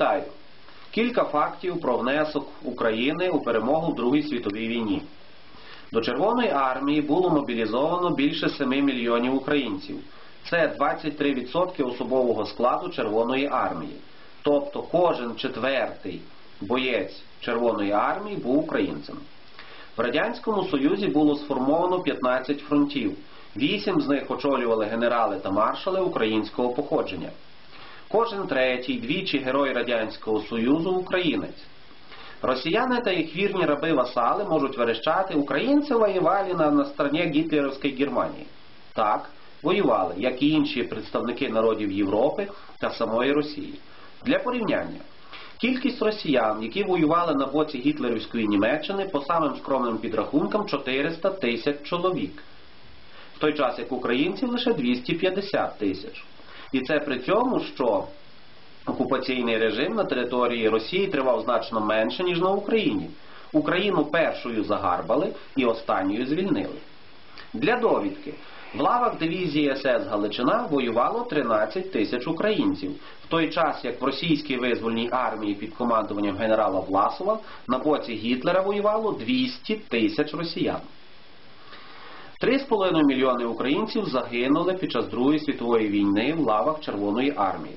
Вітаю! Кілька фактів про внесок України у перемогу в Другій світовій війні. До Червоної армії було мобілізовано більше 7 мільйонів українців. Це 23% особового складу Червоної армії. Тобто кожен четвертий боєць Червоної армії був українцем. В Радянському Союзі було сформовано 15 фронтів. Вісім з них очолювали генерали та маршали українського походження. Кожен третій, двічі герой Радянського Союзу українець. Росіяни та їх вірні раби васали можуть верещати українці воювали на, на стороні гітлерівської Германії. Так, воювали, як і інші представники народів Європи та самої Росії. Для порівняння. Кількість росіян, які воювали на боці гітлерівської Німеччини, по самим скромним підрахункам 400 тисяч чоловік. В той час як українців лише 250 тисяч. І це при цьому, що окупаційний режим на території Росії тривав значно менше, ніж на Україні. Україну першою загарбали і останньою звільнили. Для довідки. В лавах дивізії СС Галичина воювало 13 тисяч українців, в той час як в російській визвольній армії під командуванням генерала Власова на боці Гітлера воювало 200 тисяч росіян. 3,5 мільйони українців загинули під час Другої світової війни в лавах Червоної армії.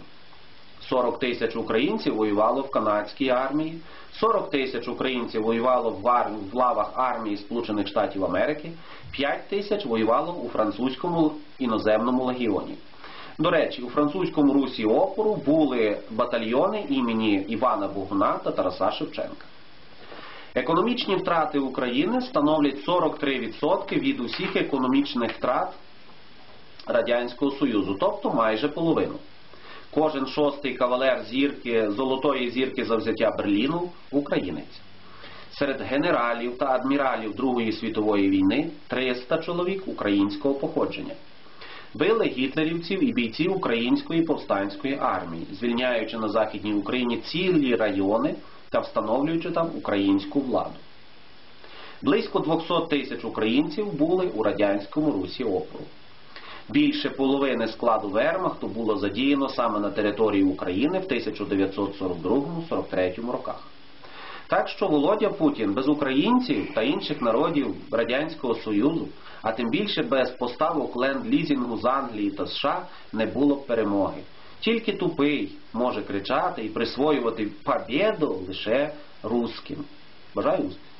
40 тисяч українців воювало в канадській армії, 40 тисяч українців воювало в, ар... в лавах армії Сполучених Штатів Америки, 5 тисяч воювало у французькому іноземному легіоні. До речі, у французькому русі опору були батальйони імені Івана Богуна та Тараса Шевченка. Економічні втрати України становлять 43% від усіх економічних втрат Радянського Союзу, тобто майже половину. Кожен шостий кавалер зірки, Золотої зірки за взяття Берліну українець. Серед генералів та адміралів Другої світової війни 300 чоловік українського походження. Били гітлерівців і бійців української повстанської армії, звільняючи на Західній Україні цілі райони та встановлюючи там українську владу. Близько 200 тисяч українців були у радянському русі опору. Більше половини складу Вермахту було задіяно саме на території України в 1942-43 роках. Так що Володя Путін без українців та інших народів Радянського Союзу, а тим більше без поставок ленд-лізінгу з Англії та США не було б перемоги. Тільки тупий може кричати і присвоювати побєду лише русським. Бажаю успіху!